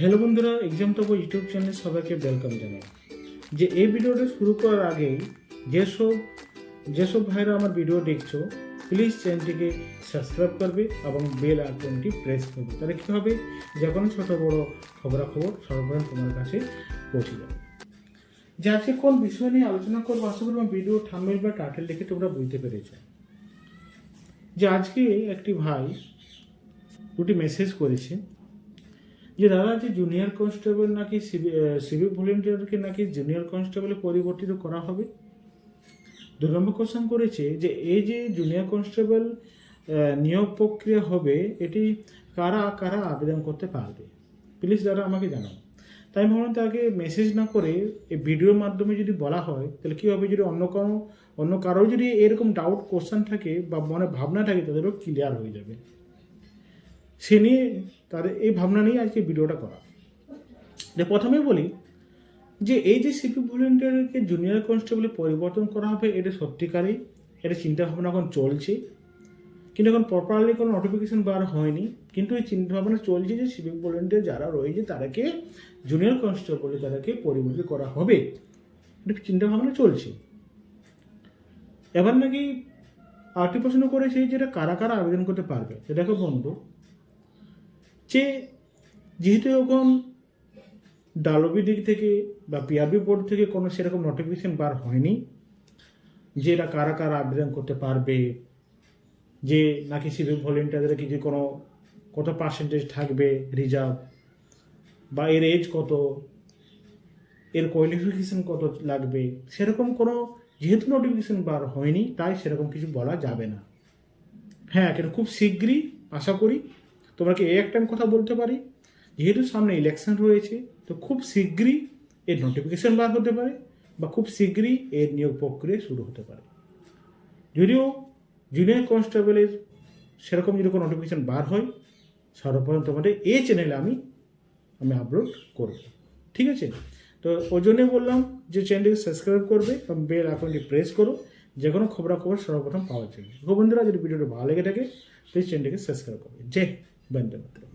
Hello বন্ধুরা exam top YouTube চ্যানেলে সবাইকে ওয়েলকাম জানাই। যে এই ভিডিওটা শুরু করার আগেই যেসব যেসব ভাইরা আমার ভিডিও দেখছ প্লিজ চ্যানেলটিকে সাবস্ক্রাইব করবে এবং বেল আইকনটি প্রেস করবে। তাহলে কী হবে? যে কোনো ছোটো বড়ো খবরাখবর সর্বপ্রথম তোমার কাছে পৌঁছে যাবে। যে আজকে কোন বিষয় নিয়ে আলোচনা করব, আশা করি আমার ভিডিও থাম্বেল বা টাইটেল দেখে তোমরা বুঝতে পেরেছ। যে আজকে একটি ভাই দুটি মেসেজ করেছে। যে দাদা, যে জুনিয়র কনস্টেবল নাকি সিভিক ভলেন্টিয়ারকে নাকি জুনিয়র কনস্টেবলে পরিবর্তিত করা হবে? দু নম্বর কোশ্চেন করেছে যে, এই যে জুনিয়র কনস্টেবল নিয়োগ প্রক্রিয়া হবে, এটি কারা কারা আবেদন করতে পারবে? প্লিজ দাদা, আমাকে জানাও। তাই ভাবলাম তাকে মেসেজ না করে এই ভিডিওর মাধ্যমে যদি বলা হয়, তাহলে কী হবে? যদি অন্য কোনো, অন্য কারও যদি এরকম ডাউট কোশ্চেন থাকে বা মনে ভাবনা থাকে, তাদেরও ক্লিয়ার হয়ে যাবে। সে নিয়ে তার এই ভাবনা নিয়ে আজকে ভিডিওটা করা। যে প্রথমে বলি যে এই যে সিপি ভলেন্টিয়ারকে জুনিয়র কনস্টেবলে পরিবর্তন করা হবে, এটা সত্যিকারই, এটা চিন্তা ভাবনা এখন চলছে। কিন্তু এখন প্রপারলি কোনো নোটিফিকেশন বার হয়নি। কিন্তু এই চিন্তা ভাবনা চলছে যে সিভিক ভলেন্টিয়ার যারা রয়েছে, তাদেরকে জুনিয়র কনস্টেবলে তাদেরকে পরিবর্তিত করা হবে। এটা চিন্তা ভাবনা চলছে। এবার নাকি আরেকটি প্রশ্ন করেছে যেটা কারা কারা আবেদন করতে পারবে? দেখো বন্ধু যে যেহেতু এখন ডালবি দিক থেকে বা পিআরবি বোর্ড থেকে কোনো সেরকম নোটিফিকেশন বার হয়নি, যে এরা কারা কারা আবেদন করতে পারবে, যে নাকি সিভিক ভলেন্টিয়ারদের কিছু কোনো কত পার্সেন্টেজ থাকবে রিজার্ভ বা এর এজ কত, এর কোয়ালিফিকেশন কত লাগবে, সেরকম কোনো যেহেতু নোটিফিকেশন বার হয়নি, তাই সেরকম কিছু বলা যাবে না। হ্যাঁ কিন্তু খুব শীঘ্রই আশা করি তোমাকে এই একটা আমি কথা বলতে পারি? যেহেতু সামনে ইলেকশন রয়েছে, তো খুব শীঘ্রই এর নোটিফিকেশন বার হতে পারে বা খুব শীঘ্রই এর নিয়োগ প্রক্রিয়া শুরু হতে পারে। যদিও জুনিয়র কনস্টেবলের সেরকম যদি কোনো নোটিফিকেশন বার হয়, সর্বপ্রথম তোমাদের এই চ্যানেলে আমি আমি আপলোড করব। ঠিক আছে? তো ওই জন্যে বললাম যে চ্যানেলটিকে সাবস্ক্রাইব করবে এবং বেল আইকনটি প্রেস করো, যে কোনো খবরাখবর সর্বপ্রথম পাওয়ার জন্য। বন্ধুরা, যদি ভিডিওটা ভালো লেগে থাকে প্লিজ চ্যানেলটিকে সাবস্ক্রাইব করবে। জয় धन्यवाद